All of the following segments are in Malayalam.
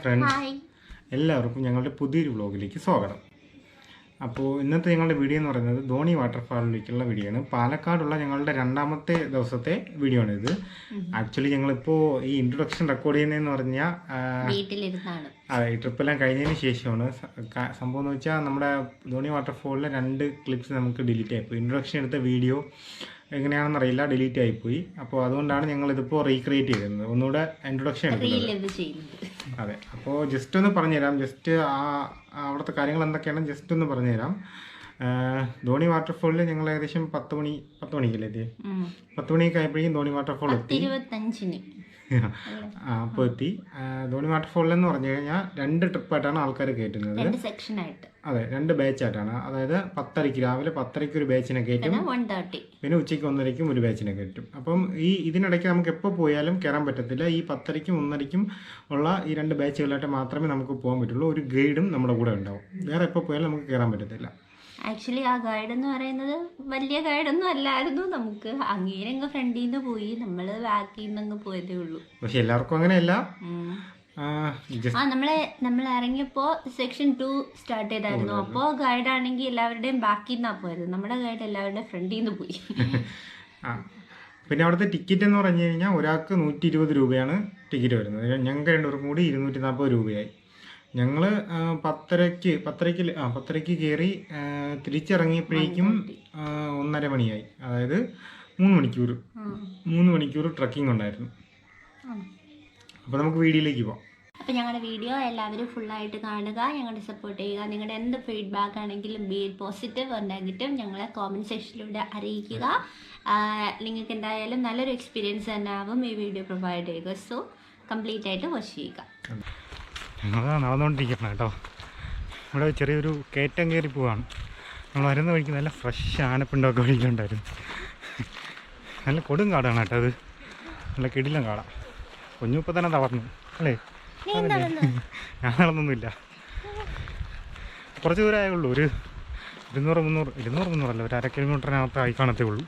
ഫ്രണ്ട്സ് ഹായ് എല്ലാവർക്കും ഞങ്ങളുടെ പുതിയൊരു വ്ലോഗിലേക്ക് സ്വാഗതം. അപ്പോൾ ഇന്നത്തെ ഞങ്ങളുടെ വീഡിയോ എന്ന് പറയുന്നത് ധോണി വാട്ടർഫാളിലേക്കുള്ള വീഡിയോ ആണ്. പാലക്കാടുള്ള ഞങ്ങളുടെ രണ്ടാമത്തെ ദിവസത്തെ വീഡിയോ ആണ് ഇത്. ആക്ച്വലി ഞങ്ങളിപ്പോൾ ഈ ഇൻട്രൊഡക്ഷൻ റെക്കോർഡ് ചെയ്യുന്നതെന്ന് പറഞ്ഞാൽ അതെ ഈ ട്രിപ്പെല്ലാം കഴിഞ്ഞതിന് ശേഷമാണ്. സംഭവം എന്ന് വെച്ചാൽ നമ്മുടെ ധോണി വാട്ടർഫാളിലെ രണ്ട് ക്ലിപ്സ് നമുക്ക് ഡിലീറ്റ് ആയിപ്പോയി ഇൻട്രൊഡക്ഷൻ എടുത്ത വീഡിയോ എങ്ങനെയാണെന്നറിയില്ല ഡിലീറ്റ് ആയിപ്പോയി. അപ്പോൾ അതുകൊണ്ടാണ് ഞങ്ങൾ ഇതിപ്പോൾ റീക്രിയേറ്റ് ചെയ്തിരുന്നത്. ഒന്നുകൂടെ ഇൻട്രൊഡക്ഷൻ എടുക്കുന്നത് അതെ. അപ്പോൾ ജസ്റ്റ് ഒന്ന് പറഞ്ഞുതരാം. ജസ്റ്റ് ആ അവിടുത്തെ കാര്യങ്ങൾ എന്തൊക്കെയാണ് ജസ്റ്റ് ഒന്ന് പറഞ്ഞുതരാം. ധോണി വാട്ടർഫോളിൽ ഞങ്ങൾ ഏകദേശം പത്ത് മണി പത്ത് മണിക്കല്ലേ എത്തി. പത്ത് മണിയൊക്കെ ആയപ്പോഴേക്കും ധോണി വാട്ടർഫോൾ എത്തി. അപ്പോൾ എത്തി. ധോണി വാട്ടർഫോളിൽ എന്ന് പറഞ്ഞു കഴിഞ്ഞാൽ രണ്ട് ട്രിപ്പായിട്ടാണ് ആൾക്കാർ കയറ്റുന്നത് സെക്ഷനായിട്ട് അതെ രണ്ട് ബാച്ചായിട്ടാണ് അതായത് പത്തരയ്ക്ക് രാവിലെ പത്തരയ്ക്ക് ഒരു ബാച്ചിനെ കയറ്റും. പിന്നെ ഉച്ചയ്ക്ക് ഒന്നരയ്ക്കും ഒരു ബാച്ചിനെ കയറ്റും. അപ്പം ഈ ഇതിനിടയ്ക്ക് നമുക്ക് എപ്പോൾ പോയാലും കയറാൻ പറ്റത്തില്ല. ഈ പത്തരയ്ക്കും ഒന്നരയ്ക്കും ഉള്ള ഈ രണ്ട് ബാച്ചുകളായിട്ട് മാത്രമേ നമുക്ക് പോകാൻ പറ്റുള്ളൂ. ഒരു ഗൈഡും നമ്മുടെ കൂടെ ഉണ്ടാവും. വേറെ എപ്പോൾ പോയാലും നമുക്ക് കയറാൻ പറ്റത്തില്ല. ആക്ച്വലി ആ ഗൈഡ് എന്ന് പറയുന്നത് വലിയ ഗൈഡൊന്നും അല്ലായിരുന്നു. നമുക്ക് അങ്ങേരങ്ങ് ഫ്രണ്ടിൽ നിന്ന് പോയി. നമ്മൾ ബാക്കിൽ നിന്ന് അങ്ങ് പോയതേ ഉള്ളൂ. പക്ഷെ എല്ലാവർക്കും അങ്ങനെയല്ല. നമ്മളെ നമ്മൾ ഇറങ്ങിയപ്പോ സെക്ഷൻ ടു സ്റ്റാർട്ട് ചെയ്തായിരുന്നു അപ്പോ ഗൈഡ് ആണെങ്കിൽ എല്ലാവരുടെയും ബാക്കിൽ നിന്നാ പോയത്. നമ്മുടെ ഗൈഡ് എല്ലാവരുടെയും ഫ്രണ്ടിൽ നിന്ന് പോയി പിന്നെ അവിടുത്തെ ടിക്കറ്റ് എന്ന് പറഞ്ഞു കഴിഞ്ഞാൽ ഒരാൾക്ക് നൂറ്റി ഇരുപത് രൂപയാണ് ടിക്കറ്റ് വരുന്നത്. ഞങ്ങൾക്ക് രണ്ടുപേർക്കും കൂടി ഇരുന്നൂറ്റി നാൽപ്പത് രൂപയായി ഞങ്ങൾ പത്തരയ്ക്ക് പത്തരയ്ക്ക് ആ പത്തരയ്ക്ക് കയറി തിരിച്ചിറങ്ങിയപ്പോഴേക്കും ഒന്നര മണിയായി. അതായത് മൂന്ന് മണിക്കൂർ. മൂന്ന് മണിക്കൂർ ട്രക്കിംഗ് ഉണ്ടായിരുന്നു. അപ്പോൾ നമുക്ക് വീഡിയോയിലേക്ക് പോവാം. അപ്പോൾ ഞങ്ങളുടെ വീഡിയോ എല്ലാവരും ഫുള്ളായിട്ട് കാണുക ഞങ്ങളെ സപ്പോർട്ട് ചെയ്യുക. നിങ്ങളുടെ എന്ത് ഫീഡ്ബാക്ക് ആണെങ്കിലും ബി പോസിറ്റീവ് നെഗറ്റീവ് ഞങ്ങളെ കോമന്റ് സെക്ഷനിലൂടെ അറിയിക്കുക. നിങ്ങൾക്ക് എന്തായാലും നല്ലൊരു എക്സ്പീരിയൻസ് തന്നെ ആവും ഈ വീഡിയോ പ്രൊവൈഡ് ചെയ്യുക. സോ കംപ്ലീറ്റ് ആയിട്ട് വാച്ച് ചെയ്യുക. നടന്നുകൊണ്ടിരിക്കണം കേട്ടോ. ഇവിടെ ചെറിയൊരു കയറ്റം കയറി പോവാണ്. നമ്മൾ വരുന്ന വഴിക്ക് നല്ല ഫ്രഷ് ആനപ്പിണ്ടൊക്കെ വഴിക്കുണ്ടായിരുന്നു നല്ല കൊടും കാടാണ് കേട്ടോ അത്. നല്ല കിടിലം കാടാ. കുഞ്ഞുപ്പം തന്നെ തളർന്നു. അല്ലേ? ഞാൻ നടന്നൊന്നുമില്ല. കുറച്ച് ദൂരമേ ഉള്ളൂ ഒരു ഇരുന്നൂറ് മുന്നൂറ് ഇരുന്നൂറ് മുന്നൂറല്ല. ഒരു അര കിലോമീറ്ററിനകത്ത് ആയി കാണത്തേ ഉള്ളൂ.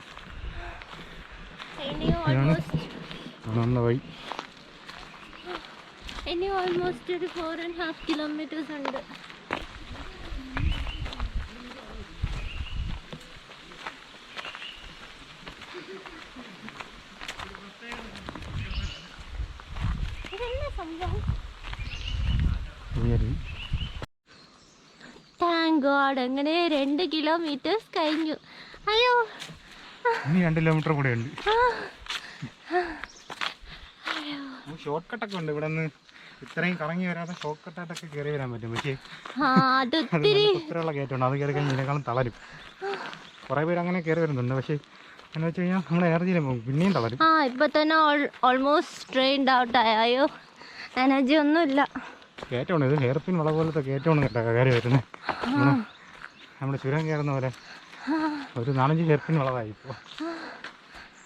ഇതാണ്. വഴി. ഇനി ഓൾമോസ്റ്റ് ഒരു ഫോർ ആൻഡ് ഹാഫ് കിലോമീറ്റേഴ്സ് ഉണ്ട്. ഗോഡ് അങ്ങനെ രണ്ട് കിലോമീറ്റേഴ്സ് കഴിഞ്ഞു. അയ്യോ. ഇനി രണ്ട് കിലോമീറ്റർ കൂടെ ഉണ്ട് ഷോർട്ട് കട്ടൊക്കെ ഉണ്ട്. ഇവിടെ നിന്ന് ഇത്രയും കറങ്ങി വരാതെ ഷോർട്ട് കട്ടായിട്ടൊക്കെ കയറി വരാൻ പറ്റും. പക്ഷേ അത് അത് നല്ല കുത്തരമുള്ള കയറ്റമുണ്ട് അത് കയറി കഴിഞ്ഞാൽ ഇതിനേക്കാളും തളരും. കുറേ പേര് അങ്ങനെ കയറി വരുന്നുണ്ട്. പക്ഷേ എന്ന് വെച്ച് കഴിഞ്ഞാൽ നമ്മൾ എനർജിയിലെ പോകും. പിന്നെയും തളരും. ആ ഇപ്പൊ തന്നെ ഓൾമോസ്റ്റ് ട്രെയിൻഡ് ഔട്ട് ആയോ. എനർജി ഒന്നുമില്ല. കയറ്റമാണ് ഇത് ഹെയർ പിൻ വള പോലത്തെ കയറ്റമാണ് കേട്ടോ. കയറി വരുന്നത് നമ്മുടെ ചുരം കയറുന്ന പോലെ ഒരു നാലഞ്ച് ചെറുപ്പിന് വളവായി ഇപ്പോൾ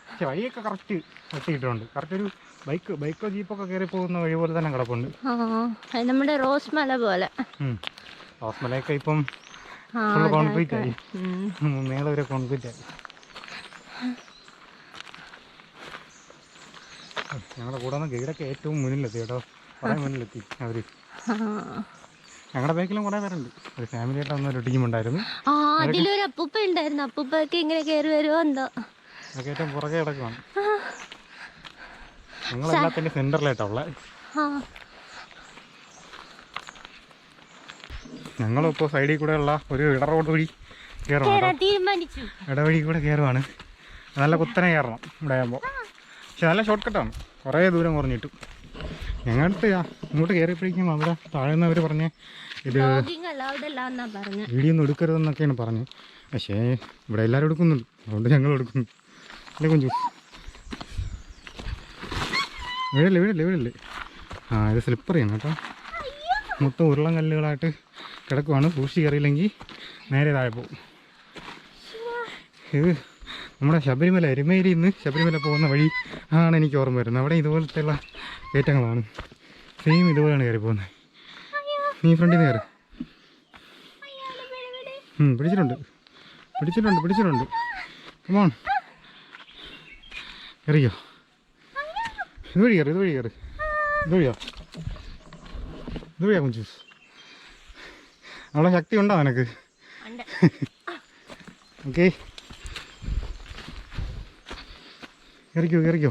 പക്ഷെ വഴിയൊക്കെ കറക്റ്റ് വെട്ടിയിട്ടുണ്ട്. കറക്റ്റ് ഒരു ബൈക്ക് ബൈക്കോ ജീപ്പൊക്കെ കയറി പോകുന്ന വഴി പോലെ തന്നെ കിടപ്പുണ്ട്. നമ്മുടെ റോസ്മല പോലെ. റോസ്മലയൊക്കെ ഇപ്പം കോൺക്രീറ്റ് ആയി. മേളെ വരെ കോൺക്രീറ്റ് ആയി. ഞങ്ങളുടെ കൂടെ നിന്ന് ഗൈഡൊക്കെ ഏറ്റവും മുന്നിലെത്തി കേട്ടോ. കുറേ മുന്നിലെത്തി അവർ. ഞങ്ങളുടെ ബാക്കിലും കുറേ പേരുണ്ട്. ഒരു ഫാമിലി ആയിട്ട് വന്ന ഒരു ടീം ഉണ്ടായിരുന്നു. ആ അതിലൊരു അപ്പൂപ്പ ഉണ്ടായിരുന്നു. അപ്പൂപ്പൊക്കെ ഇങ്ങനെ കയറി വരുമോ എന്തോ. അതൊക്കെ ഏറ്റവും പുറകെ കിടക്കുവാണ്. ഞങ്ങളെല്ലാത്തിന്റെ സെന്ററിലായിട്ടാ ഉള്ളത് ഞങ്ങളിപ്പോൾ സൈഡിൽ കൂടെ ഉള്ള ഒരു ഇട റോഡ് വഴി കയറണം ഇടവഴി കൂടെ കയറുവാണ് നല്ല കുത്തനെ കയറണം ഇവിടെ ആകുമ്പോൾ പക്ഷെ നല്ല ഷോർട്ട് കട്ടാണ് കുറേ ദൂരം കുറഞ്ഞിട്ടു. ഞങ്ങളടുത്ത് ഇങ്ങോട്ട് കയറിയപ്പോഴേക്കും അവിടെ താഴ്ന്നവർ പറഞ്ഞ് ഇത് വീഡിയോ ഒന്നും എടുക്കരുതെന്നൊക്കെയാണ് പറഞ്ഞത് പക്ഷേ ഇവിടെ എല്ലാവരും എടുക്കുന്നുണ്ട്. അതുകൊണ്ട് ഞങ്ങൾ എടുക്കുന്നു. അല്ലേ കുഞ്ചു? വീടല്ലേ വീടല്ലേ വീടല്ലേ? ആ ഇത് സ്ലിപ്പർ ചെയ്യണം കേട്ടോ. മൊത്തം ഉരുളം കല്ലുകളായിട്ട് കിടക്കുവാണ്. സൂക്ഷിച്ച് കയറിയില്ലെങ്കിൽ നേരെ താഴെ പോകും. ഇത് നമ്മുടെ ശബരിമല എരുമേലിയിൽ നിന്ന് ശബരിമല പോകുന്ന വഴി ആണ് എനിക്ക് ഓർമ്മ വരുന്നത്. അവിടെ ഇതുപോലത്തെയുള്ള കയറ്റങ്ങളാണ്. സെയിം ഇതുപോലെയാണ് കയറി പോകുന്നത് നീ ഫ്രണ്ടിൽ നിന്ന് കയറി. പിടിച്ചിട്ടുണ്ട്. പിടിച്ചിട്ടുണ്ട് പിടിച്ചിട്ടുണ്ട്. കമോൺ കയറിയോ ഇതുവഴി കയറി ഇത് വഴി കയറി. ഇത് വഴിയോ ഇത് വഴിയാ കുഞ്ചൂസ്. നമ്മളെ ശക്തി ഉണ്ടോ നിനക്ക്? ഓക്കെ കയറിക്കോ കയറിക്കോ.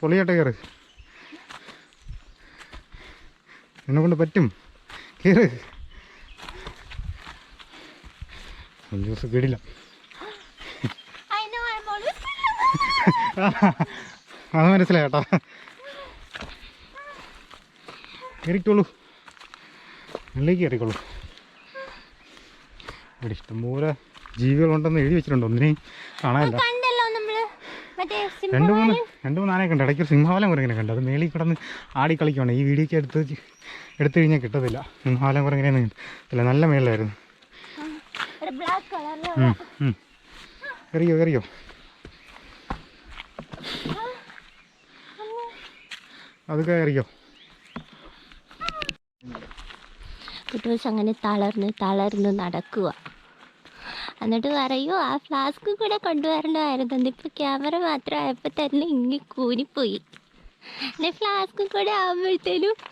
പൊളിയാട്ടെ കയറ്. എന്നെ കൊണ്ട് പറ്റും. കയറ്. കേടില്ല know I'm always അത് മനസ്സിലായി കേട്ടോ. കയറിക്കോളൂ. ഉള്ളിലേക്ക് കയറിക്കോളൂ. ഇവിടെ ഇഷ്ടംപോലെ ജീവികളുണ്ടെന്ന് എഴുതി വെച്ചിട്ടുണ്ട്. ഒന്നിനെയും കാണാനില്ല. രണ്ട് മൂന്ന് രണ്ട് മൂന്ന് ആനയൊക്കെ ഉണ്ട്. ഇടയ്ക്ക് സിംഹാലം കുരങ്ങനെ കണ്ടു. അത് മേളിൽ കിടന്ന് ആടി കളിക്കുവാണ്. ഈ വീഡിയോക്ക് എടുത്ത് എടുത്തു കഴിഞ്ഞാൽ കിട്ടത്തില്ല. സിംഹാലം കുരങ്ങനെ കിട്ടത്തില്ല നല്ല മേളിലായിരുന്നു. കയറിയോ കയറിയോ അത് കയറിയോ കുട്ടൂസ് അങ്ങനെ തളർന്ന് തളർന്ന് നടക്കുക എന്നിട്ട് പറയൂ ആ ഫ്ലാസ്ക് കൂടെ കൊണ്ടുവരണമായിരുന്നു ഇപ്പോൾ ക്യാമറ മാത്രം ആയപ്പോൾ തന്നെ ഇങ്ങി കൂനിപ്പോയി എന്നെ ഫ്ലാസ്ക് കൂടെ ആകുമ്പോഴത്തേനും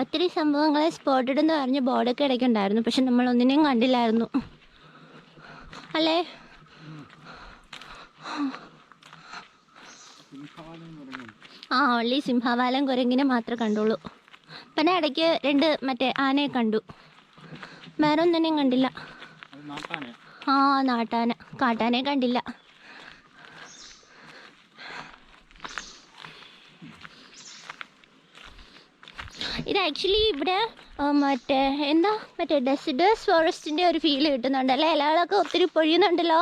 ഒത്തിരി സംഭവങ്ങളെ സ്പോട്ടഡ് എന്ന് പറഞ്ഞ് ബോർഡൊക്കെ ഇടയ്ക്കുണ്ടായിരുന്നു. പക്ഷെ നമ്മൾ ഒന്നിനെയും കണ്ടില്ലായിരുന്നു. അല്ലേ? ആ ഒള്ളി സിംഹവാലം കുരങ്ങിനെ മാത്രമേ കണ്ടുള്ളൂ. പിന്നെ ഇടയ്ക്ക് രണ്ട് മറ്റേ ആനയെ കണ്ടു. വേറെ ഒന്നിനെയും കണ്ടില്ല ആ നാട്ടാന. കാട്ടാനെ കണ്ടില്ല. ഇത് ആക്ച്വലി ഇവിടെ മറ്റേ എന്താ? മറ്റേ ഡെസിഡേഴ്സ് ഫോറസ്റ്റിന്റെ ഒരു ഫീൽ കിട്ടുന്നുണ്ട് അല്ലേ? ഇലകളൊക്കെ ഒത്തിരി പൊഴിയുന്നുണ്ടല്ലോ.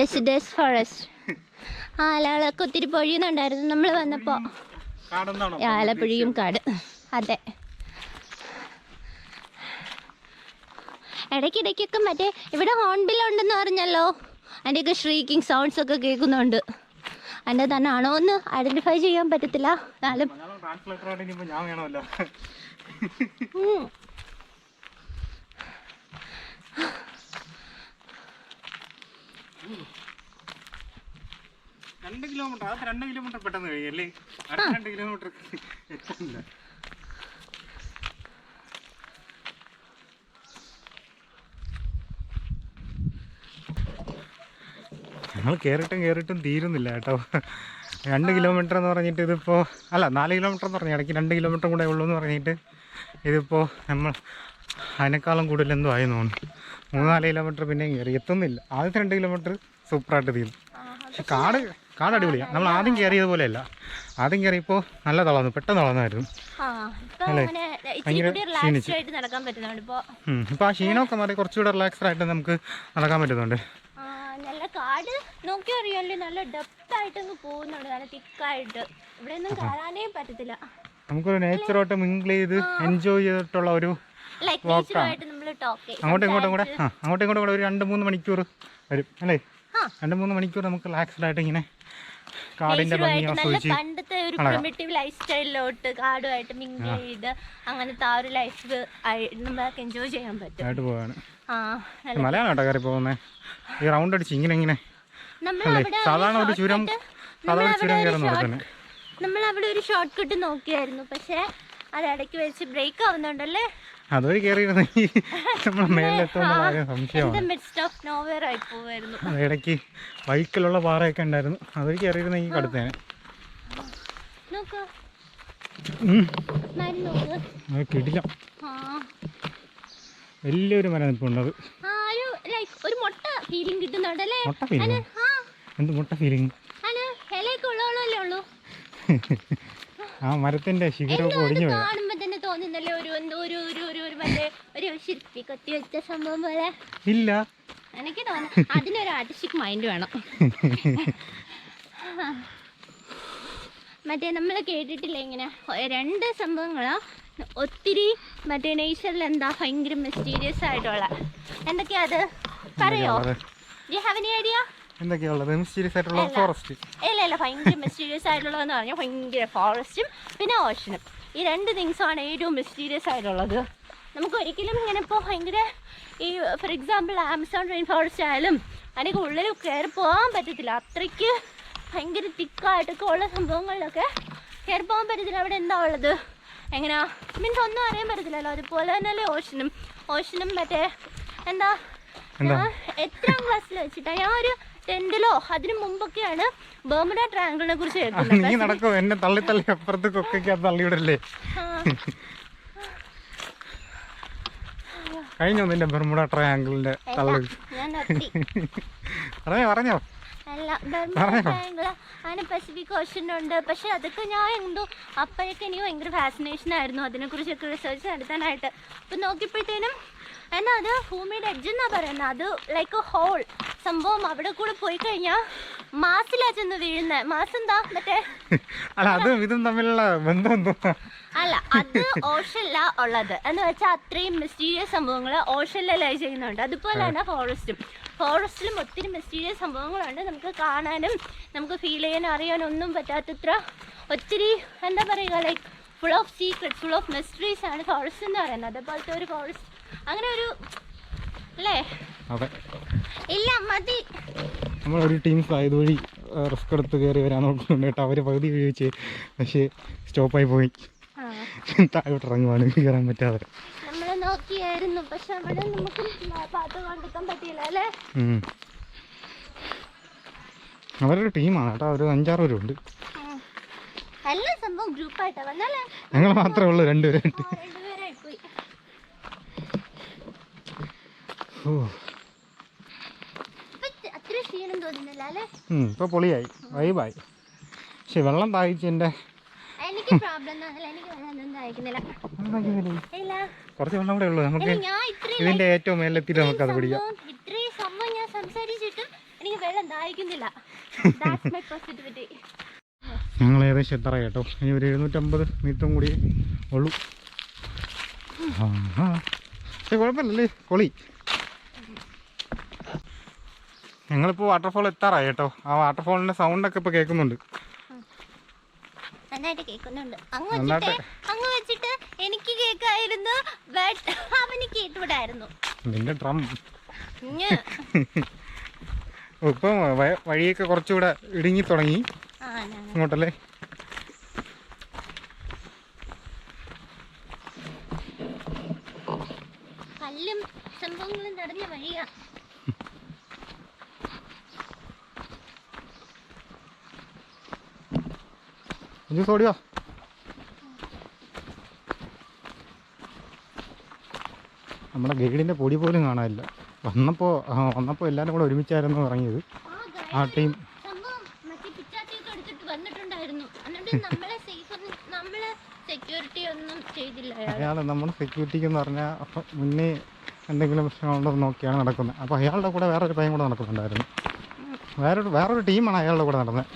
ഡെസിഡേഴ്സ് ഫോറസ്റ്റ് ആ ഇലകളൊക്കെ ഒത്തിരി പൊഴിയുന്നുണ്ടായിരുന്നു നമ്മൾ വന്നപ്പോൾ ആലപ്പുഴയും കാട്. അതെ. ഇടയ്ക്കിടയ്ക്കൊക്കെ മറ്റേ ഇവിടെ ഹോൺബിൽ ഉണ്ടെന്ന് പറഞ്ഞല്ലോ. അതിന്റെയൊക്കെ ഷ്രീക്കിംഗ് സൗണ്ട്സ് ഒക്കെ കേൾക്കുന്നുണ്ട്. അതിന്റെ തന്നെ ആണോ എന്ന് ഐഡന്റിഫൈ ചെയ്യാൻ പറ്റത്തില്ല. എന്നാലും. രണ്ട് കിലോമീറ്റർ അത് രണ്ട് കിലോമീറ്റർ പെട്ടെന്ന് കഴിയല്ലേ രണ്ട് കിലോമീറ്റർ എത്തുന്നില്ല ഞങ്ങൾ കയറിയിട്ടും കയറിയിട്ടും തീരുന്നില്ല കേട്ടോ. രണ്ട് കിലോമീറ്റർ എന്ന് പറഞ്ഞിട്ട് ഇതിപ്പോൾ അല്ല നാല് കിലോമീറ്റർ എന്ന് പറഞ്ഞു ഇടയ്ക്ക് രണ്ട് കിലോമീറ്റർ കൂടെ ഉള്ളൂ എന്ന് പറഞ്ഞിട്ട് ഇതിപ്പോൾ നമ്മൾ അതിനേക്കാളും കൂടുതൽ എന്തോ ആയി തോന്നുന്നു. മൂന്നാൽ കിലോമീറ്റർ പിന്നെ കയറി. എത്തുന്നില്ല. ആദ്യത്തെ രണ്ട് കിലോമീറ്റർ സൂപ്പറായിട്ട് തീരും പക്ഷെ കാട് കാട് അടിപൊളിയാണ് നമ്മൾ ആദ്യം കയറിയത് പോലെയല്ല. ആദ്യം കയറിയപ്പോൾ നല്ല തളർന്നു. പെട്ടെന്ന് തളർന്നായിരുന്നു. അല്ലേ? ഭയങ്കര ക്ഷീണിച്ചു. ഇപ്പം. ആ ക്ഷീണമൊക്കെ മാറി കുറച്ചുകൂടെ റിലാക്സ്ഡ് ആയിട്ട് നമുക്ക് നടക്കാൻ പറ്റുന്നുണ്ട്. നല്ല കാട്. നോക്കി അറിയാലോ നല്ല ഡെപ്ത് ആയിട്ട് അങ്ങ് പോകുന്നുണ്ട്. നല്ല തിക്കായിട്ട്. ഇവിടെ ഒന്നും കാണാനേ പറ്റത്തില്ല. നമുക്കൊരു നേച്ചറോട്ട് മിങ്കിൾ ചെയ്ത് എൻജോയ് ചെയ്തിട്ടുള്ള ഒരു അങ്ങോട്ടും ഇങ്ങോട്ടും കൂടെ ആ അങ്ങോട്ടും ഇങ്ങോട്ടും കൂടെ ഒരു രണ്ട് മൂന്ന് മണിക്കൂർ വരും അല്ലേ. രണ്ട് മൂന്ന് മണിക്കൂർ നമുക്ക് റിലാക്സ്ഡ് ആയിട്ട് ഇങ്ങനെ കാടിന്റെ ഭംഗി നേച്ചറുമായിട്ട് നല്ല ആസ്വദിച്ച് പണ്ടത്തെ ഒരു. പ്രിമിറ്റീവ് ലൈഫ് സ്റ്റൈലിലോട്ട് കാടുമായിട്ട് മിങ്കിൾ ചെയ്ത് അങ്ങനത്തെ ആ ഒരു ലൈഫ് നമുക്ക് എൻജോയ് ചെയ്യാൻ പറ്റും. പോവാണ്. മലയാണ് കേട്ടോ കയറി പോകുന്നത് ഈ റൗണ്ട് അടിച്ച് ഇങ്ങനെ ഇങ്ങനെ. അല്ലേ? സാധാരണ ഒരു ചുരം സാധാരണ ചുരം കയറുന്ന പോലെ തന്നെ. നമ്മൾ അവിടെ ഒരു ഷോർട്ട് കട്ട് നോക്കിയായിരുന്നു. പക്ഷേ അത് ഇടയ്ക്ക് വെച്ച് ബ്രേക്ക് ആവുന്നുണ്ടല്ലേ? അതൊരു കയറിയിരുന്നെങ്കിൽ നമ്മൾ മേലിലെത്തുമെന്നുള്ള കാര്യം സംശയമാണ്. ഇടയ്ക്ക് ബൈക്കിലുള്ള പാറയൊക്കെ ഉണ്ടായിരുന്നു. അതൊരു കയറിയിരുന്നെങ്കിൽ കടുത്തേനെ. നോക്ക്. മരം അത് വലിയൊരു മരം ഇപ്പോൾ ഒരു മുട്ട ഫീലിംഗ് മുട്ട ഫീലിംഗ് എന്ത് മുട്ട ഫീലിംഗ് ആ മരത്തിന്റെ ശിഖരമൊക്കെ ഒടിഞ്ഞു പോയി. കാണുമ്പോ തന്നെ തോന്നുന്നല്ലേ ഒരു എന്തോ ഒരു ഒരു ഒരു ഒരു മറ്റേ ഒരു ശില്പി കൊത്തി വെച്ച സംഭവം പോലെ? ഇല്ല. എനിക്ക് തോന്നുന്നു അതിനൊരു ആർട്ടിസ്റ്റിക് മൈൻഡ് വേണം. മറ്റേ നമ്മൾ കേട്ടിട്ടില്ല ഇങ്ങനെ രണ്ട് സംഭവങ്ങളാ ഒത്തിരി മറ്റേ നേച്ചറിൽ എന്താ ഭയങ്കര മിസ്റ്റീരിയസ് ആയിട്ടുള്ള. എന്തൊക്കെയാ അത് പറയോ you have any idea mysterious ആയിട്ടുള്ള അല്ല. ഫോറസ്റ്റ് ഇല്ല ഇല്ല ഭയങ്കര മിസ്റ്റീരിയസ് ആയിട്ടുള്ളതെന്ന് പറഞ്ഞാൽ ഭയങ്കര ഫോറസ്റ്റും പിന്നെ ഓഷനും ഈ രണ്ട് തിങ്സാണ് ഏറ്റവും മിസ്റ്റീരിയസ് ആയിട്ടുള്ളത്. നമുക്ക് ഒരിക്കലും ഇങ്ങനെ ഇപ്പോൾ ഭയങ്കര ഈ for example Amazon rain forest ആയാലും അതിന്റെ ഉള്ളിൽ കയറി പോകാൻ പറ്റത്തില്ല. അത്രയ്ക്ക് ഭയങ്കര തിക്കായിട്ടൊക്കെ ഉള്ള സംഭവങ്ങളിലൊക്കെ കയറി പോകാൻ പറ്റത്തില്ല. അവിടെ എന്താ ഉള്ളത്? എങ്ങനെയാ മീൻസ് ഒന്നും അറിയാൻ പറ്റത്തില്ലല്ലോ. അതുപോലെ തന്നെയല്ലേ ഓഷനും. ഓഷനും മറ്റേ എന്താ? ഞാൻ എത്രാം ക്ലാസ്സിൽ വെച്ചിട്ടാ? ഞാൻ ഒരു ടെൻത്തിലോ അതിനു മുമ്പൊക്കെയാണ് ബർമുഡ ട്രയാങ്കിളിനെ കുറിച്ച് നീ കേൾക്കുന്നത് നടക്കോ എന്നെ തള്ളി തള്ളി അപ്പുറത്ത് കൊക്കയ്ക്കകത്ത് തള്ളിവിടല്ലേ. കഴിഞ്ഞോ നിന്റെ ബർമുഡ ട്രയാങ്കിളിന്റെ തള്ളി? പറഞ്ഞോ പറഞ്ഞോ. അങ്ങനെ പസഫിക് ഓഷൻ ഉണ്ട്. പക്ഷെ അതൊക്കെ ഞാൻ എന്തോ അപ്പോഴൊക്കെ എനിക്ക് ഭയങ്കര ഫാസിനേഷൻ ആയിരുന്നു. അതിനെക്കുറിച്ചൊക്കെ റിസർച്ച് നടത്താനായിട്ട്. അപ്പം നോക്കിയപ്പോഴത്തേനും എന്നാ അത് ഭൂമിയുടെ എഡ്ജ് എന്നാ പറയുന്നത് അത് ലൈക്ക് ഹോൾ സംഭവം അവിടെ കൂടെ പോയി കഴിഞ്ഞാൽ മാസിലാ ചെന്ന് വീഴുന്നത് മാസം എന്താ? മറ്റേ അല്ല അത് ഇതും തമ്മിലുള്ള ബന്ധം അല്ല അത് ഓഷനില ഉള്ളത്. എന്ന് വെച്ചാൽ അത്രയും മിസ്റ്റീരിയസ് സംഭവങ്ങൾ ഓഷനിലെ ലൈ ചെയ്യുന്നുണ്ട്. അതുപോലെ തന്നെ ഫോറസ്റ്റും ഫോറസ്റ്റിലും ഒത്തിരി മിസ്റ്റീരിയസ് സംഭവങ്ങളുണ്ട്. നമുക്ക് കാണാനും നമുക്ക് ഫീൽ ചെയ്യാനും അറിയാനും ഒന്നും പറ്റാത്തത്ര ഒത്തിരി എന്താ പറയുക like full of secrets full of mysteries ആണ് ഫോറസ്റ്റ് എന്ന് പറയുന്നത്. അതുപോലത്തെ ഒരു ഫോറസ്റ്റ് അങ്ങനെ ഒരു അല്ലേ? ഇല്ല മതി. നമ്മളൊരു ടീം ഇതുവഴി റിസ്ക് എടുത്ത് കയറി വരാൻ നോക്കുന്നുണ്ട് കേട്ടോ. അവർ പകുതി ഉപയോഗിച്ച് പക്ഷേ സ്റ്റോപ്പായി പോയി. താഴോട്ട് ഇറങ്ങുവാണ് കയറാൻ പറ്റാതെ. നോക്കിയായിരുന്നു പക്ഷെ അവിടെ നമുക്ക് പാത്ത് കണ്ടെത്താൻ പറ്റിയില്ല അല്ലേ. അവരൊരു ടീമാണ് കേട്ടോ. ഒരു അഞ്ചാറ് പേരുണ്ട്. എല്ലാ സംഭവം ഗ്രൂപ്പായിട്ടാ വന്നല്ലേ? ഞങ്ങൾ മാത്രമേ ഉള്ളൂ രണ്ടുപേരായിട്ട് ഇപ്പൊ പൊളിയായി. വൈബായി. പക്ഷെ വെള്ളം താഴ്ച എന്റെ എനിക്ക് പ്രോബ്ലം എനിക്ക് വെള്ളം അയക്കുന്നില്ല ഇല്ല കുറച്ച് വെള്ളം കൂടെ ഉള്ളൂ. നമുക്ക് ഇതിന്റെ ഏറ്റവും മേലെത്തി നമുക്ക് നമുക്കത് പിടിക്കാം. ഇത്രയും സംഭവം ഞാൻ സംസാരിച്ചിട്ടും എനിക്ക് വെള്ളം ദാഹിക്കുന്നില്ല. ഞങ്ങൾ ഏകദേശം എത്ര കേട്ടോ? ഇനി ഒരു എഴുന്നൂറ്റമ്പത് മീറ്ററും കൂടി ഉള്ളൂ. പക്ഷെ കുഴപ്പമില്ലല്ലേ? പൊളി ഞങ്ങളിപ്പോൾ വാട്ടർഫോൾ എത്താറായി കേട്ടോ. ആ വാട്ടർഫോളിന്റെ സൗണ്ടൊക്കെ ഇപ്പോൾ കേൾക്കുന്നുണ്ട്. നന്നായിട്ട് കേൾക്കുന്നുണ്ട്. അങ്ങ്. വെച്ചിട്ട് അങ്ങ് വെച്ചിട്ട് എനിക്ക് കേൾക്കായിരുന്നു. ബട്ട് അവന് കേട്ടുവിടായിരുന്നു. നിന്റെ ഡ്രം. ഇപ്പൊ വഴിയൊക്കെ കുറച്ചുകൂടെ ഇടുങ്ങി തുടങ്ങി. ഇങ്ങോട്ടല്ലേ കല്ലും സംഭവങ്ങളും നിറഞ്ഞ വഴിയാ അഞ്ചു സോടിയോ നമ്മുടെ ഗൈഡിന്റെ പൊടി പോലും കാണാനില്ല. വന്നപ്പോൾ വന്നപ്പോൾ എല്ലാവരും കൂടെ ഒരുമിച്ചായിരുന്നു ഇറങ്ങിയത്. ആ ടീം. അയാൾ സെക്യൂരിറ്റി അയാൾ. നമ്മൾ നമ്മുടെ സെക്യൂരിറ്റിക്ക് എന്ന് പറഞ്ഞാൽ മുന്നേ എന്തെങ്കിലും പ്രശ്നമുണ്ടോ എന്ന് നോക്കിയാണ് നടക്കുന്നത്. അപ്പോൾ അയാളുടെ കൂടെ വേറൊരു പയ്യൻ കൂടെ നടക്കുന്നുണ്ടായിരുന്നു. വേറൊരു വേറൊരു ടീമാണ് അയാളുടെ കൂടെ നടന്നത്.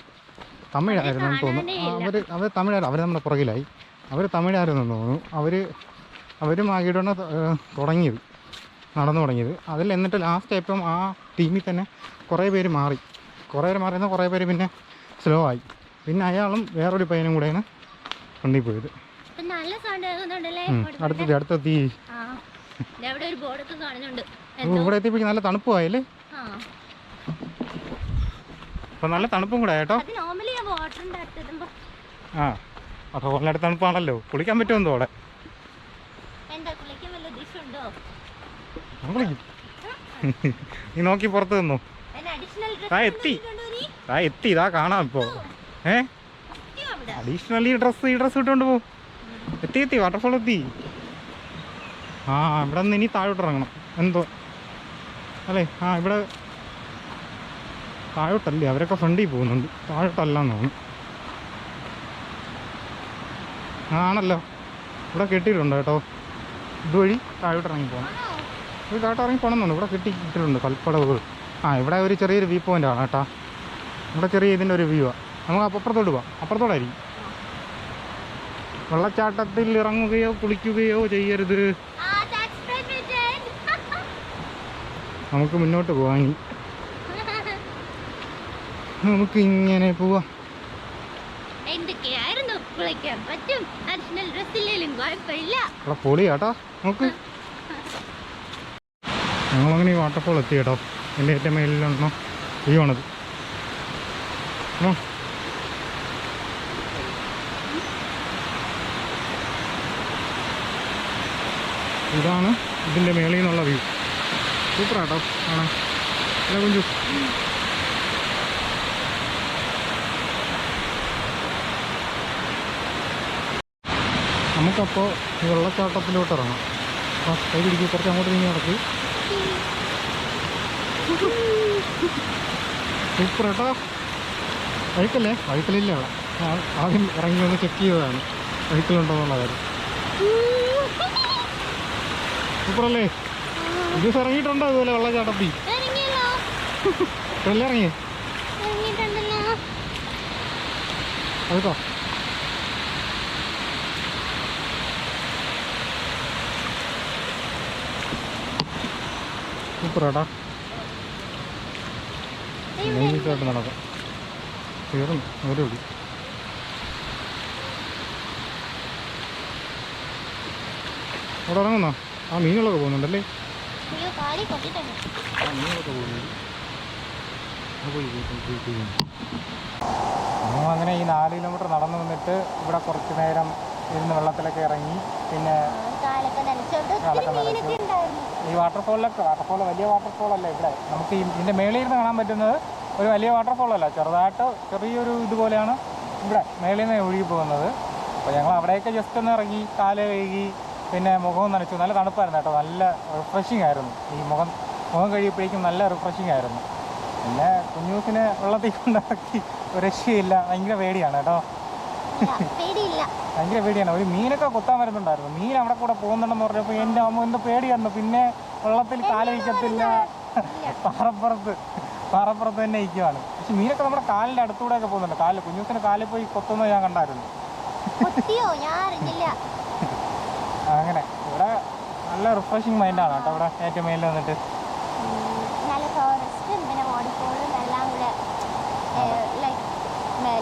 തമിഴായിരുന്നു എന്ന് തോന്നുന്നു. അവർ അവർ തമിഴായിരുന്നു. അവർ നമ്മുടെ പുറകിലായി. അവർ തമിഴായിരുന്നു എന്ന് തോന്നുന്നു. അവർ അവരും ആകിയിട്ടാണ് തുടങ്ങിയത്. നടന്നു തുടങ്ങിയത്. അതിൽ എന്നിട്ട് ലാസ്റ്റ് ഇപ്പം ആ ടീമിൽ തന്നെ കുറേ പേര് മാറി. കുറേ പേര് മാറിയെന്നാൽ കുറേ പേര് പിന്നെ സ്ലോ ആയി. പിന്നെ അയാളും വേറൊരു പയ്യനും കൂടെയാണ് വണ്ടി പോയത്. അടുത്തെത്തി അടുത്തെത്തി ഇവിടെ എത്തിയപ്പോഴേക്കും നല്ല തണുപ്പുമായില്ലേ അപ്പം നല്ല തണുപ്പും കൂടെ കേട്ടോ. ആ നല്ല അപ്പോൾ വളരെ തണുപ്പാണല്ലോ. കുളിക്കാൻ അവിടെ? എന്താ കുളിക്കും. നീ നോക്കി പുറത്ത് നിന്നു. ആ, എത്തി. ആ എത്തി ഇതാ കാണാം ഇപ്പോൾ ഏ? അഡീഷണലി ഡ്രസ് ഈ ഡ്രസ്സ് ഈ ഡ്രസ്സ് ഇട്ടുകൊണ്ട് പോകും എത്തി എത്തി വാട്ടർഫോൾ എത്തി. ആ ഇവിടെ നിന്ന് ഇനി താഴോട്ട് ഇറങ്ങണം. എന്തോ? അല്ലേ? ആ ഇവിടെ താഴോട്ടല്ലേ അവരൊക്കെ ഫ്രണ്ടിൽ പോകുന്നുണ്ട്. താഴോട്ടല്ലെന്ന് തോന്നുന്നു. ആണല്ലോ ഇവിടെ കെട്ടിയിട്ടുണ്ട് കേട്ടോ. ഇതുവഴി താഴോട്ട് ഇറങ്ങി പോകണം ഇത് താഴോട്ട് ഇറങ്ങി പോകണമെന്നുണ്ട് ഇവിടെ കെട്ടി ഇട്ടിട്ടുണ്ട് കൽപ്പടവുകൾ. ആ ഇവിടെ ഒരു ചെറിയൊരു വ്യൂ പോയിന്റ് ആണ് കേട്ടോ. ഇവിടെ ചെറിയ ഇതിന്റെ ഒരു വ്യൂ ആണ് നമുക്ക് അപ്പുറത്തോട്ട് പോവാം. അപ്പുറത്തോടായിരിക്കും. വെള്ളച്ചാട്ടത്തിൽ ഇറങ്ങുകയോ കുളിക്കുകയോ ചെയ്യരുത്. നമുക്ക് മുന്നോട്ട് ഇനി. നമുക്ക് ഇങ്ങനെ പോവാം. എന്തൊക്കെയായിരുന്നു കുളിക്കാൻ പറ്റും? അഡീഷണൽ ഡ്രസ് ഇല്ലെങ്കിലും കുഴപ്പമില്ല. ഇവിടെ പൊളി കേട്ടോ നോക്ക്. ഞങ്ങളങ്ങനെ ഈ വാട്ടർഫോൾ എത്തി കേട്ടോ എന്റെ ഏറ്റവും മേലിലുണ്ടോ ഈ ആണത് ഉം. ഇതാണ് ഇതിന്റെ മേളിൽ നിന്നുള്ള വ്യൂ സൂപ്പറാട്ടോ ആണ് അല്ല കുഞ്ചു. നമുക്കപ്പോൾ വെള്ളച്ചാട്ടത്തിലോട്ട് ഇറങ്ങാം. ആ കൈ പിടിക്കും കുറച്ച് അങ്ങോട്ട് നീങ്ങി നടക്കി. സൂപ്പർ. കേട്ടോ. വഴുക്കല്ലേ? വഴുക്കലില്ല അവിടെ. ആദ്യം ഇറങ്ങി ഒന്ന് ചെക്ക് ചെയ്തതാണ്. വഴുക്കലുണ്ടോ എന്നുള്ള കാര്യം. സൂപ്പറല്ലേ? ഇത് ദിവസം ഇറങ്ങിയിട്ടുണ്ടോ അതുപോലെ വെള്ളച്ചാട്ടത്തിൽ ഇത്രയല്ലേ ഇറങ്ങിയേ? അതുട്ടോ സൂപ്പർ ഏട്ടാ നൈസായിട്ട് നടക്കാം. തീർന്നു. ഒരു കൂടി. അവിടെ ഇറങ്ങുന്നോ? ആ മീനുകളൊക്കെ പോകുന്നുണ്ടല്ലേ? ആ മീനുകളൊക്കെ പോകുന്നുണ്ട് അങ്ങനെ ഈ നാല് കിലോമീറ്റർ നടന്നു വന്നിട്ട് ഇവിടെ കുറച്ചു നേരം ഇരുന്ന് വെള്ളത്തിലൊക്കെ ഇറങ്ങി പിന്നെ കാലൊക്കെ നനച്ചോണ്ട് ഈ വാട്ടർഫോളിലൊക്കെ വാട്ടർഫോൾ വലിയ വാട്ടർഫോളല്ല ഇവിടെ. നമുക്ക് ഇതിന്റെ മേളിൽ നിന്ന് കാണാൻ പറ്റുന്നത് ഒരു വലിയ വാട്ടർഫോൾ അല്ല. ചെറുതായിട്ട് ചെറിയൊരു ഇതുപോലെയാണ് ഇവിടെ മേളിൽ നിന്ന് ഒഴുകി പോകുന്നത് അപ്പോൾ ഞങ്ങൾ അവിടെയൊക്കെ ജസ്റ്റ് ഒന്ന് ഇറങ്ങി കാൽ കഴുകി പിന്നെ മുഖം നനച്ചു. നല്ല തണുപ്പായിരുന്നു കേട്ടോ. നല്ല റിഫ്രഷിംഗ് ആയിരുന്നു. ഈ മുഖം മുഖം കഴിയപ്പോഴേക്കും നല്ല റിഫ്രഷിംഗ് ആയിരുന്നു. പിന്നെ കുഞ്ഞൂസിനെ വെള്ളത്തിൽ കൊണ്ടിറക്കി രക്ഷയില്ല. ഭയങ്കര പേടിയാണ് കേട്ടോ. പേടിയില്ല. ഭയങ്കര പേടിയാണ്. ഒരു മീനൊക്കെ കൊത്താൻ വരുന്നുണ്ടായിരുന്നു. മീൻ അവിടെ കൂടെ പോകുന്നുണ്ടെന്ന് പറഞ്ഞപ്പോൾ എന്റെ അമ്മ എന്ത് പേടിയായിരുന്നു. പിന്നെ വെള്ളത്തിൽ കാലിക്കത്തില്ല പാറപ്പുറത്ത് പാറപ്പുറത്ത് തന്നെ ഇരിക്കുവാണ്. പക്ഷെ മീനൊക്കെ നമ്മുടെ കാലിന്റെ അടുത്തൂടെ ഒക്കെ പോകുന്നുണ്ട്. കാലിൽ കുഞ്ഞുസിന് കാലിൽ പോയി കൊത്തുന്നത് ഞാൻ കണ്ടായിരുന്നു. അങ്ങനെ. ഇവിടെ നല്ല റിഫ്രഷിങ് മൈൻഡാണ് കേട്ടോ ഇവിടെ ഏറ്റവും മേലിൽ വന്നിട്ട് ഉം, നല്ല ഫോറസ്റ്റും പിന്നെ വാട്ടർഫോളും എല്ലാം കൂടെ ലൈക്ക്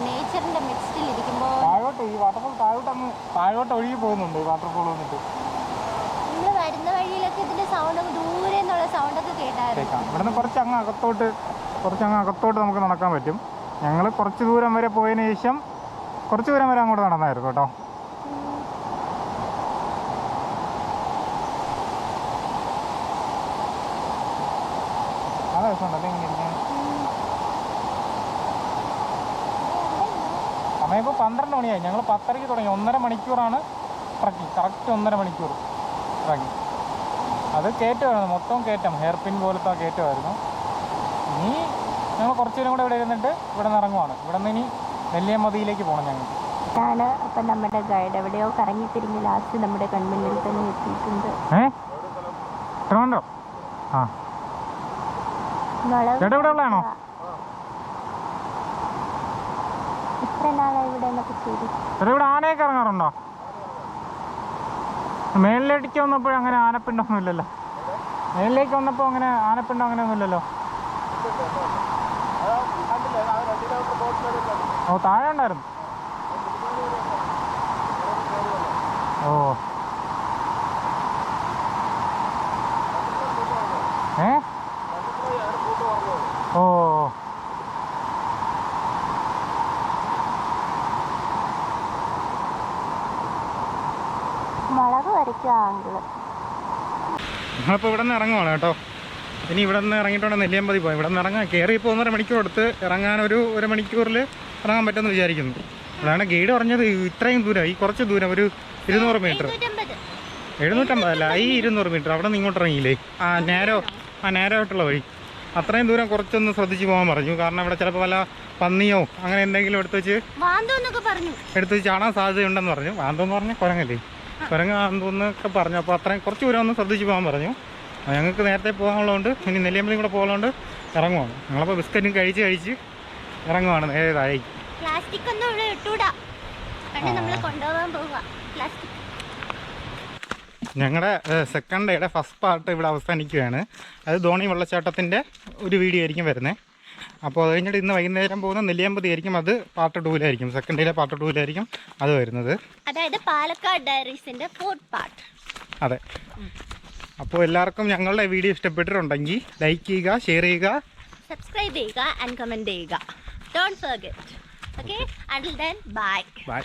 നേച്ചറിന്റെ മിക്സ്ഡിൽ ഇരിക്കുമ്പോൾ താഴോട്ട് ഈ വാട്ടർഫോൾ താഴോട്ട് അങ്ങ് താഴോട്ട് ഒഴുകി പോകുന്നുണ്ട് ഈ വാട്ടർഫോൾ വന്നിട്ട്. നമ്മൾ വരുന്ന വഴിയിലൊക്കെ ഇതിന്റെ സൗണ്ട് ദൂരെ നിന്നുള്ള സൗണ്ടൊക്കെ കേട്ടായിരുന്നു. കേൾക്കാം. ഇവിടുന്ന് കുറച്ച് അങ്ങ് അകത്തോട്ട് കുറച്ച് അങ്ങ് അകത്തോട്ട് നമുക്ക് നടക്കാൻ പറ്റും. ഞങ്ങൾ കുറച്ച് ദൂരം വരെ പോയതിന് ശേഷം കുറച്ച് ദൂരം വരെ അങ്ങോട്ട് നടന്നായിരുന്നു കേട്ടോ. നല്ല രസമുണ്ടല്ലേ ഇങ്ങനെ സമയം ഇപ്പോൾ പന്ത്രണ്ട് മണിയായി. ഞങ്ങൾ പത്തരയ്ക്ക് തുടങ്ങി. ഒന്നര മണിക്കൂറാണ് ട്രക്കിംഗ്. കറക്റ്റ് ഒന്നര മണിക്കൂർ ട്രക്കിംഗ്. അത് കയറ്റമായിരുന്നു. മൊത്തം കയറ്റം. ഹെയർ പിൻ പോലത്തെ കയറ്റമായിരുന്നു. ഇനി ഞങ്ങൾ കുറച്ചു നേരം കൂടെ ഇവിടെ ഇരുന്നിട്ട് ഇവിടെ നിന്ന് ഇറങ്ങുവാണ്. ഇവിടെ നിന്ന് ഇനി നെല്ലിയമ്മതിയിലേക്ക് പോകണം ഞങ്ങൾ ഇതാണ് അപ്പം നമ്മുടെ ഗൈഡ് എവിടെയോ കറങ്ങി തിരിഞ്ഞ് ലാസ്റ്റ് നമ്മുടെ കൺമുന്നിൽ തന്നെ എത്തിയിട്ടുണ്ട്. ഏ? ട്രിവാൻഡ്രം ആ. മുളക് ചേട്ടാ ഇവിടെ ഉള്ളതാണോ? ഇവിടെ ആനയൊക്കെ ഇറങ്ങാറുണ്ടോ? മേളിലേക്ക് വന്നപ്പോഴും അങ്ങനെ ആനപ്പിണ്ടൊന്നും ഇല്ലല്ലോ. മേളിലേക്ക് വന്നപ്പോൾ അങ്ങനെ ആനപ്പിണ്ടോ അങ്ങനെ ഒന്നും ഇല്ലല്ലോ. ഓ താഴെ ഉണ്ടായിരുന്നു. ഓ. ഏ? ഓ. ആങ്കിൾ നമ്മളിപ്പോൾ ഇവിടെ നിന്ന് ഇറങ്ങുവാണ് കേട്ടോ. ഇനി ഇവിടെ നിന്ന് ഇറങ്ങിയിട്ടുണ്ട് നെല്ലിയമ്പതി പോയി ഇവിടെ നിന്ന് ഇറങ്ങാൻ കയറി ഇപ്പോൾ ഒന്നര മണിക്കൂർ എടുത്ത് ഇറങ്ങാൻ ഒരു ഒരു മണിക്കൂറിൽ ഇറങ്ങാൻ പറ്റുമെന്ന് വിചാരിക്കുന്നു. അതാണ് ഗൈഡ് പറഞ്ഞത് ഇത്രയും ദൂരം ഈ കുറച്ച് ദൂരം ഒരു ഇരുന്നൂറ് മീറ്റർ. എഴുന്നൂറ്റമ്പത് എഴുന്നൂറ്റമ്പതല്ല ഈ ഇരുന്നൂറ് മീറ്റർ. അവിടെ നിന്ന് ഇങ്ങോട്ട് ഇറങ്ങിയില്ലേ? ആ നേരോ ആ നേരോട്ടുള്ള വഴി. അത്രയും ദൂരം കുറച്ചൊന്ന് ശ്രദ്ധിച്ച് പോകാൻ പറഞ്ഞു. കാരണം ഇവിടെ ചിലപ്പോൾ വല്ല പന്നിയോ അങ്ങനെ എന്തെങ്കിലും എടുത്ത് വെച്ച് പറഞ്ഞു. എടുത്ത് വെച്ച് ചാടാൻ സാധ്യതയുണ്ടെന്ന് പറഞ്ഞു. വാന്തോന്ന് പറഞ്ഞാൽ കുരങ്ങല്ലേ? കുരങ്ങ് തോന്നുന്നൊക്കെ പറഞ്ഞു. അപ്പോൾ അത്രയും കുറച്ച് ദൂരം ഒന്ന് ശ്രദ്ധിച്ച് പോകാൻ പറഞ്ഞു. ഞങ്ങൾക്ക് നേരത്തെ പോകാനുള്ളതുകൊണ്ട് ഇനി നെല്ലിയമ്പലം കൂടെ പോകാനുണ്ട് ഇറങ്ങുവാണ്. ഞങ്ങളപ്പോൾ ബിസ്ക്കറ്റും കഴിച്ച് കഴിച്ച് ഇറങ്ങുവാണ്. നേരെ താഴേക്ക്. പ്ലാസ്റ്റിക് ഒന്നും ഇവിടെ ഇട്ടൂടാ. നമ്മൾ കൊണ്ടുപോകാൻ പോവുക. പ്ലാസ്റ്റിക്. ഞങ്ങളുടെ സെക്കൻഡ് ഡേയുടെ ഫസ്റ്റ് പാർട്ട് ഇവിടെ അവസാനിക്കുകയാണ്. അത് ധോണി വെള്ളച്ചാട്ടത്തിന്റെ ഒരു വീഡിയോ ആയിരിക്കും വരുന്നത് അപ്പോൾ അത് കഴിഞ്ഞിട്ട് ഇന്ന് വൈകുന്നേരം പോകുന്ന നെല്ലിയമ്പതി ആയിരിക്കും. അത് പാർട്ട് ടൂലായിരിക്കും സെക്കൻഡ് ഡേയിലെ പാർട്ട് ടൂലായിരിക്കും അത് വരുന്നത്. അതായത് പാലക്കാട് ഡയറീസിന്റെ ഫോർത്ത് പാർട്ട് അതെ. അപ്പോൾ എല്ലാവർക്കും ഞങ്ങളുടെ വീഡിയോ ഇഷ്ടപ്പെട്ടിട്ടുണ്ടെങ്കിൽ ലൈക്ക് ചെയ്യുക ഷെയർ ചെയ്യുക. സബ്സ്ക്രൈബ് ചെയ്യുക ആൻഡ് കമന്റ് ചെയ്യുക. Don't forget okay until then bye bye